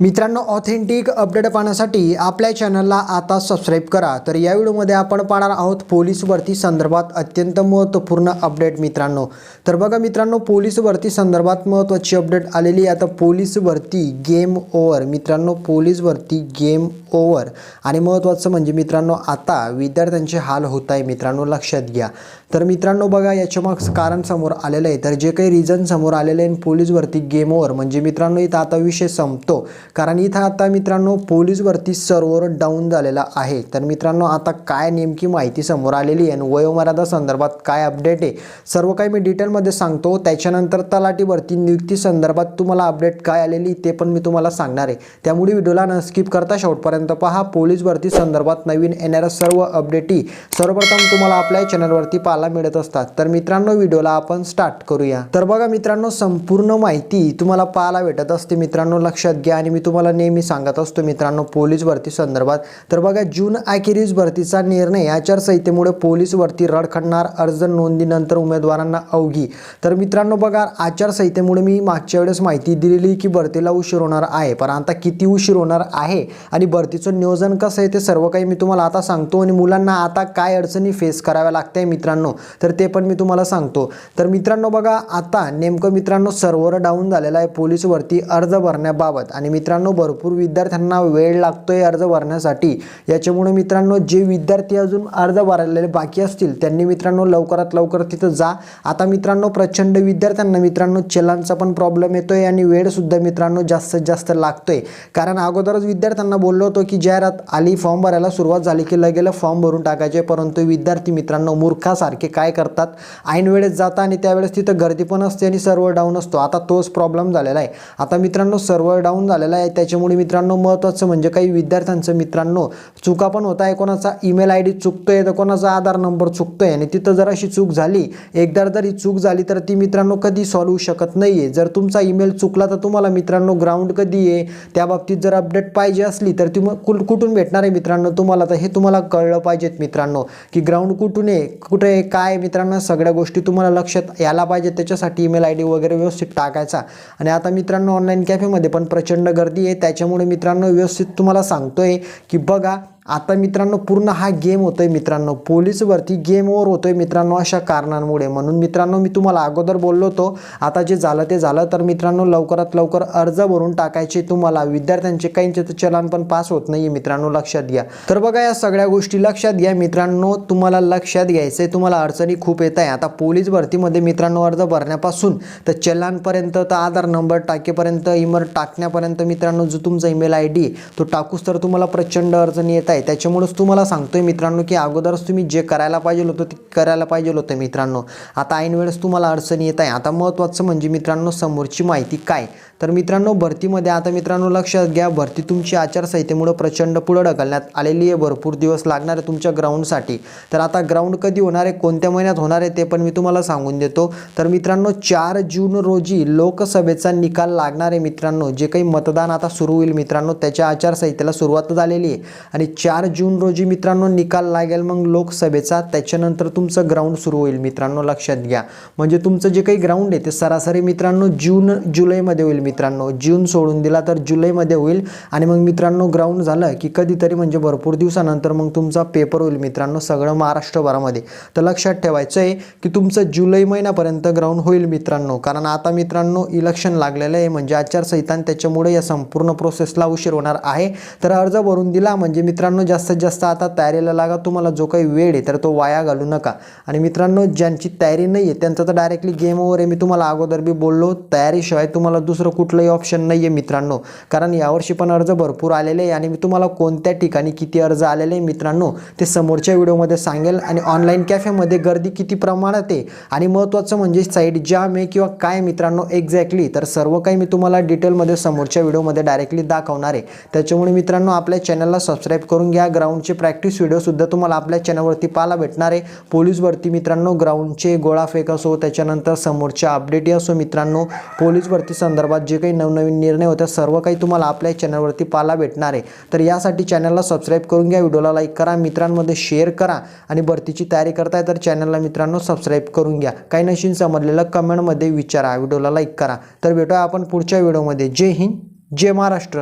मित्रांनो authentic update पाहण्यासाठी आपल्या चॅनलला आता सबस्क्राईब करा. तर या व्हिडिओमध्ये आपण पाहणार आहोत पोलीस भरती संदर्भात अत्यंत महत्त्वपूर्ण अपडेट मित्रांनो. तर बघा मित्रांनो पोलीस भरती संदर्भात महत्त्वाची अपडेट आलेली आहे. आता पोलीस भरती गेम ओव्हर मित्रांनो पोलीस भरती गेम ओव्हर आणि महत्त्वाचं म्हणजे मित्रांनो आता विद्यार्थ्यांचे हाल होत आहे मित्रांनो लक्षात घ्या. तर मित्रांनो बघा याच्या मागचं कारण समोर आलेलं आहे. तर जे काही रिझन समोर आलेलं आहे पोलीस भरती गेम ओव्हर म्हणजे मित्रांनो इथं आता विषय संपतो. कारण इथं आता मित्रांनो पोलीस भरती सर्व्हर डाऊन झालेला आहे. तर मित्रांनो आता काय नेमकी माहिती समोर आलेली आहे आणि वयोमर्यादा संदर्भात काय अपडेट आहे सर्व काही मी डिटेलमध्ये सांगतो. त्याच्यानंतर तलाठी भरती नियुक्ती संदर्भात तुम्हाला अपडेट काय आलेली ते पण मी तुम्हाला सांगणार आहे. त्यामुळे व्हिडिओला न स्किप करता शेवटपर्यंत पहा. पोलीस भरती संदर्भात नवीन येणाऱ्या सर्व अपडेटी सर्वप्रथम तुम्हाला आपल्या चॅनलवरती पाहायला मिळत असतात. तर मित्रांनो व्हिडिओला आपण स्टार्ट करूया. तर बघा मित्रांनो संपूर्ण माहिती तुम्हाला पाहायला भेटत असते. मित्रांनो लक्षात घ्या आणि मी तुम्हाला नेहमी सांगत असतो मित्रांनो पोलीस भरती संदर्भात. तर बघा जून अखेरीस भरतीचा निर्णय आचारसंहितेमुळे पोलीस भरती रडखडणार अर्ज नोंदीनंतर उमेदवारांना अवघी. तर मित्रांनो बघा आचारसंहितेमुळे मी मागच्या वेळेस माहिती दिलेली की भरतीला उशीर होणार आहे. पण आता किती उशीर होणार आहे आणि भरतीचं नियोजन कसं आहे ते सर्व काही मी तुम्हाला आता सांगतो आणि मुलांना आता काय अडचणी फेस कराव्या लागत्या मित्रांनो तर ते पण मी तुम्हाला सांगतो. तर मित्रांनो बघा आता नेमकं मित्रांनो सर्व्हर डाऊन झालेला आहे पोलीस भरती अर्ज भरण्याबाबत. आणि मित्रांनो मित्रांनो भरपूर विद्यार्थ्यांना वेळ लागतो आहे अर्ज भरण्यासाठी. याच्यामुळे मित्रांनो जे विद्यार्थी अजून अर्ज भरलेले बाकी असतील त्यांनी मित्रांनो लवकरात लवकर तिथं जा. आता मित्रांनो प्रचंड विद्यार्थ्यांना मित्रांनो चलांचा पण प्रॉब्लेम येतो आहे आणि वेळसुद्धा मित्रांनो जास्तीत जास्त लागतो आहे कारण अगोदरच विद्यार्थ्यांना बोललो होतो की जाहिरात आली फॉर्म भरायला सुरुवात झाली की लगेला फॉर्म भरून टाकायचे. परंतु विद्यार्थी मित्रांनो मूर्खासारखे काय करतात? ऐन वेळेस जाता आणि त्यावेळेस तिथं गर्दी पण असते आणि सर्व्हर डाऊन असतो. आता तोच प्रॉब्लेम झालेला आहे. आता मित्रांनो सर्व्हर डाऊन झालेला आहे. त्याच्यामुळे मित्रांनो महत्त्वाचं म्हणजे काही विद्यार्थ्यांचं मित्रांनो चुका पण होत आहे. कोणाचा ईमेल आय डी चुकतो आहे तर कोणाचा आधार नंबर चुकतो आहे आणि तिथं जर अशी चूक झाली एकदा जर ही चूक झाली तर ती मित्रांनो कधी सॉल्व होऊ शकत नाही आहे जर तुमचा ईमेल चुकला तर तुम्हाला मित्रांनो ग्राउंड कधी आहे त्या बाबतीत जर अपडेट पाहिजे असली तर ती मग कुल कुठून भेटणार आहे मित्रांनो तुम्हाला? तर हे तुम्हाला कळलं पाहिजेत मित्रांनो की ग्राउंड कुठून आहे कुठे आहे काय आहे मित्रांनो? सगळ्या गोष्टी तुम्हाला लक्षात यायला पाहिजे त्याच्यासाठी ईमेल आय डी वगैरे व्यवस्थित टाकायचा. आणि आता मित्रांनो ऑनलाईन कॅफेमध्ये पण प्रचंड गर्दी आहे त्याच्यामुळे मित्रांनो व्यवस्थित तुम्हाला सांगतोय की बघा आता मित्रांनो पूर्ण हा गेम होतो आहे मित्रांनो. पोलीस भरती गेम ओव्हर आहे मित्रांनो अशा कारणांमुळे. म्हणून मित्रांनो मी तुम्हाला अगोदर बोललो होतो आता जे झालं ते झालं. तर मित्रांनो लवकरात लवकर अर्ज भरून टाकायचे तुम्हाला. विद्यार्थ्यांचे काहींचे तर चलन पण पास होत नाही मित्रांनो लक्षात घ्या. तर बघा या सगळ्या गोष्टी लक्षात घ्या. मित्रांनो तुम्हाला लक्षात घ्यायचं आहे तुम्हाला अडचणी खूप येत आहे. आता पोलीस भरतीमध्ये मित्रांनो अर्ज भरण्यापासून तर चलानपर्यंत तर आधार नंबर टाकेपर्यंत इमर टाकण्यापर्यंत मित्रांनो जो तुमचा ईमेल आय डी तो टाकूस तर तुम्हाला प्रचंड अडचणी येत आहे. त्याच्यामुळंच तुम्हाला सांगतोय मित्रांनो की अगोदरच तुम्ही जे करायला पाहिजे होतं ते करायला पाहिजे होतं मित्रांनो. आता ऐन वेळेस तुम्हाला अडचणी येत आहे. आता महत्त्वाचं म्हणजे मित्रांनो समोरची माहिती काय? तर मित्रांनो भरतीमध्ये आता मित्रांनो लक्षात घ्या भरती तुमची आचारसंहितेमुळं प्रचंड पुढं ढकलण्यात आलेली आहे. भरपूर दिवस लागणार आहे तुमच्या ग्राउंडसाठी. तर आता ग्राउंड कधी होणार आहे? कोणत्या महिन्यात होणार आहे ते पण मी तुम्हाला सांगून देतो. तर मित्रांनो चार जून रोजी लोकसभेचा निकाल लागणार आहे मित्रांनो. जे काही मतदान आता सुरू होईल मित्रांनो त्याच्या आचारसंहितेला सुरुवात झालेली आहे. आणि चार जून रोजी मित्रांनो निकाल लागेल मग लोकसभेचा. त्याच्यानंतर तुमचं ग्राउंड सुरू होईल. मित्रांनो लक्षात घ्या. म्हणजे तुमचं जे काही ग्राउंड आहे ते सरासरी मित्रांनो जून जुलैमध्ये होईल मित्रांनो. जून सोडून दिला तर जुलैमध्ये होईल. आणि मग मित्रांनो ग्राउंड झालं की कधीतरी म्हणजे भरपूर दिवसानंतर मग तुमचा पेपर होईल मित्रांनो सगळं महाराष्ट्रभरामध्ये. तर लक्षात ठेवायचं आहे की तुमचं जुलै महिन्यापर्यंत ग्राउंड होईल मित्रांनो. कारण आता मित्रांनो इलेक्शन लागलेलं आहे. म्हणजे आचारसंहिता त्याच्यामुळे या संपूर्ण प्रोसेसला उशीर होणार आहे. तर अर्ज भरून दिला. म्हणजे मित्रांनो जास्तीत जास्त आता तयारीला लागा. तुम्हाला जो काही वेळ आहे तर तो वाया घालू नका. आणि मित्रांनो ज्यांची तयारी नाही आहे त्यांचं तर डायरेक्टली गेम ओव्हर आहे. मी तुम्हाला अगोदर बी बोललो तयारीशिवाय तुम्हाला दुसरं कुठलंही ऑप्शन नाही आहे मित्रांनो. कारण यावर्षी पण अर्ज भरपूर आलेले आहे आणि मी तुम्हाला कोणत्या ठिकाणी किती अर्ज आलेले आहे मित्रांनो ते समोरच्या व्हिडिओमध्ये सांगेल. आणि ऑनलाईन कॅफेमध्ये गर्दी किती प्रमाणात आहे आणि महत्त्वाचं म्हणजे साईड जाम आहे किंवा काय मित्रांनो एक्झॅक्टली तर सर्व काही मी तुम्हाला डिटेलमध्ये समोरच्या व्हिडिओमध्ये डायरेक्टली दाखवणार आहे. त्याच्यामुळे मित्रांनो आपल्या चॅनलला सबस्क्राईब करून घ्या. ग्राउंडचे प्रॅक्टिस व्हिडिओसुद्धा तुम्हाला आपल्या चॅनलवरती पाहायला भेटणार आहे. पोलीस भरती मित्रांनो ग्राउंडचे गोळाफेक असो त्याच्यानंतर समोरच्या अपडेटही असो मित्रांनो पोलीस भरती संदर्भात जे काही नवनवीन निर्णय होते सर्व काही तुम्हाला आपल्या चॅनलवरती पाहायला भेटणार आहे. तर यासाठी चॅनलला सबस्क्राईब करून घ्या व्हिडिओला लाईक करा मित्रांमध्ये शेअर करा आणि भरतीची तयारी करताय तर चॅनलला मित्रांनो सबस्क्राईब करून घ्या. काही नशीन समजलेलं कमेंटमध्ये विचारा व्हिडिओला लाईक करा. तर भेटूया आपण पुढच्या व्हिडिओमध्ये जय हिंद जय महाराष्ट्र.